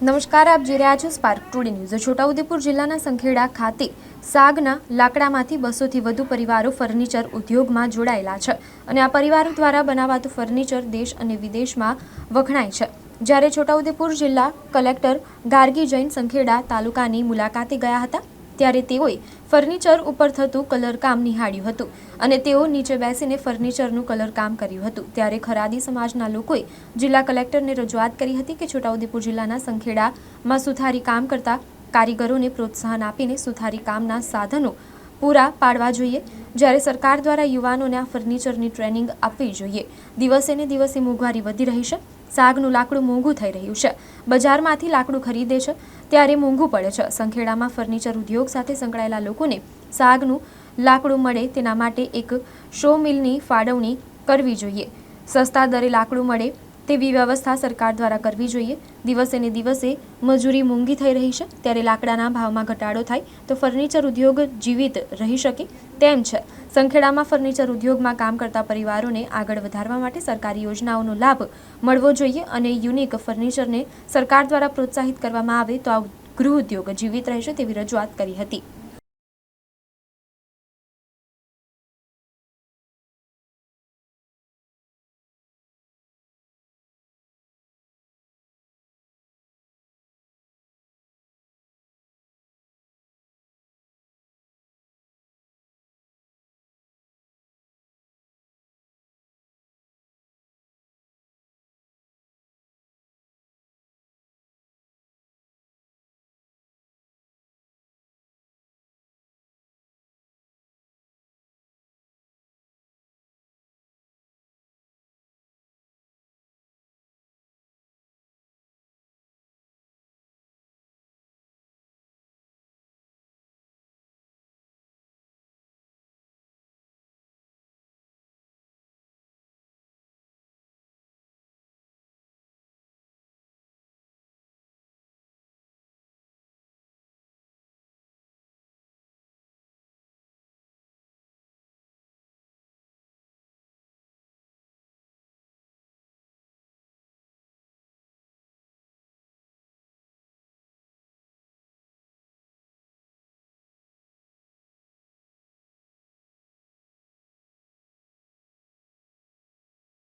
નમસ્કાર, આપ જોઈ રહ્યા છો સ્પાર્ક ટુડે ન્યૂઝ છોટાઉદેપુર જિલ્લાના સંખેડા ખાતે સાગના લાકડામાંથી બસોથી વધુ પરિવારો ફર્નિચર ઉદ્યોગમાં જોડાયેલા છે અને આ પરિવારો દ્વારા બનાવાતું ફર્નિચર દેશ અને વિદેશમાં વખણાય છે. જ્યારે છોટાઉદેપુર જિલ્લા કલેક્ટર ગાર્ગી જૈન સંખેડા તાલુકાની મુલાકાતે ગયા હતા ત્યારે તેઓએ ફર્નિચર ઉપર થતું કલરકામ નિહાળ્યું હતું અને તેઓ નીચે બેસીને ફર્નિચરનું કલરકામ કર્યું હતું. ત્યારે ખરાદી સમાજના લોકોએ જિલ્લા કલેક્ટરને રજૂઆત કરી હતી કે છોટાઉદેપુર જિલ્લાના સંખેડામાં સુથારી કામ કરતા કારીગરોને પ્રોત્સાહન આપીને સુથારી કામના સાધનો પૂરા પાડવા જોઈએ. જ્યારે સરકાર દ્વારા યુવાનોને આ ફર્નિચરની ટ્રેનિંગ આપવી જોઈએ. દિવસે ને દિવસે મોંઘવારી વધી રહી છે. સાગનું લાકડું મોંઘું થઈ રહ્યું છે. બજારમાંથી લાકડું ખરીદે છે. ત્યારે મોંઘું પડે છે. સંખેડામાં ફર્નિચર ઉદ્યોગ સાથે સંકળાયેલા લોકોને સાગનું લાકડું મળે તેના માટે એક શો મિલની ફાળવણી કરવી જોઈએ. સસ્તા દરે લાકડું મળે તેવી વ્યવસ્થા સરકાર દ્વારા કરવી જોઈએ. દિવસે ને દિવસે મજૂરી મોંઘી થઈ રહી છે. ત્યારે લાકડાના ભાવમાં ઘટાડો થાય તો ફર્નિચર ઉદ્યોગ જીવિત રહી શકે તેમ છે. સંખેડામાં ફર્નિચર ઉદ્યોગમાં કામ કરતા પરિવારોને આગળ વધારવા માટે સરકારી યોજનાઓનો લાભ મળવો જોઈએ અને યુનિક ફર્નિચરને સરકાર દ્વારા પ્રોત્સાહિત કરવામાં આવે તો આ ગૃહ ઉદ્યોગ જીવિત રહેશે તેવી રજૂઆત કરી હતી.